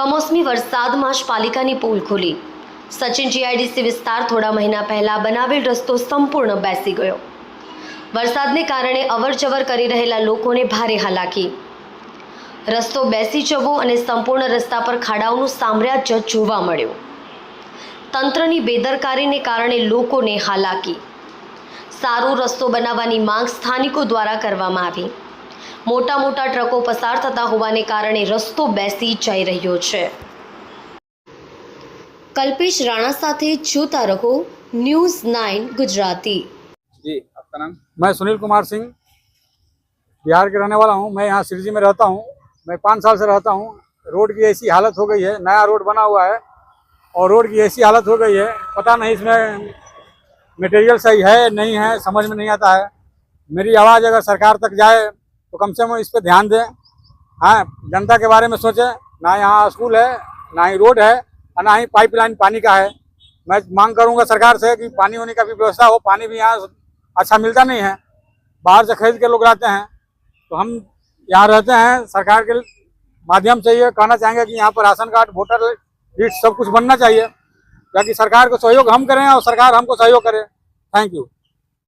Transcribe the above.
કમોસમી વરસાદમાં જ પાલિકાની પોલ ખુલી સચિન જીઆઈડીસી વિસ્તાર થોડા મહિના પહેલા બનાવેલ રસ્તો સંપૂર્ણ બેસી ગયો વરસાદને કારણે અવરજવર કરી રહેલા લોકોને ભારે હાલાકી રસ્તો બેસી જવો અને સંપૂર્ણ રસ્તા પર ખાડાઓનું સામ્રાજ્ય જોવા મળ્યું તંત્રની બેદરકારીને કારણે લોકોને હાલાકી સારો રસ્તો બનાવવાની માંગ સ્થાનિકો દ્વારા કરવામાં આવી મોટા મોટા ટ્રકો પસાર થતા હોવાને કારણે રસ્તો બેસી જઈ રહ્યો છે કલ્પેશ રાણા સાથે જોતા રહો ન્યૂઝ 9 ગુજરાતી જી આપનું નામ હું સુનિલ કુમાર સિંહ વ્યાર કે રહેવાલા હું મેં અહીં સિરજીમાં રહતા હું મે 5 સાલ સે રહતા હું રોડ ની એસી હાલત હો ગઈ હે નયા રોડ બના ہوا હે ઓર રોડ ની એસી હાલત હો ગઈ હે પતા નહી ઇસમે મટીરીયલ સહી હે નહી હે સમજ મે નહી આતા હે મારી અવાજ અગર સરકાર તક જાય तो कम से कम इस पर ध्यान दें हाँ जनता के बारे में सोचें ना यहाँ स्कूल है ना ही रोड है और ना ही पाइपलाइन पानी का है मैं मांग करूंगा सरकार से कि पानी होने का भी व्यवस्था हो पानी भी यहाँ अच्छा मिलता नहीं है बाहर से खरीद के लोग रहते हैं तो हम यहाँ रहते हैं सरकार के माध्यम से ये कहना चाहेंगे कि यहाँ पर राशन कार्ड वोटर लिस्ट सब कुछ बनना चाहिए ताकि सरकार को सहयोग हम करें और सरकार हमको सहयोग करे थैंक यू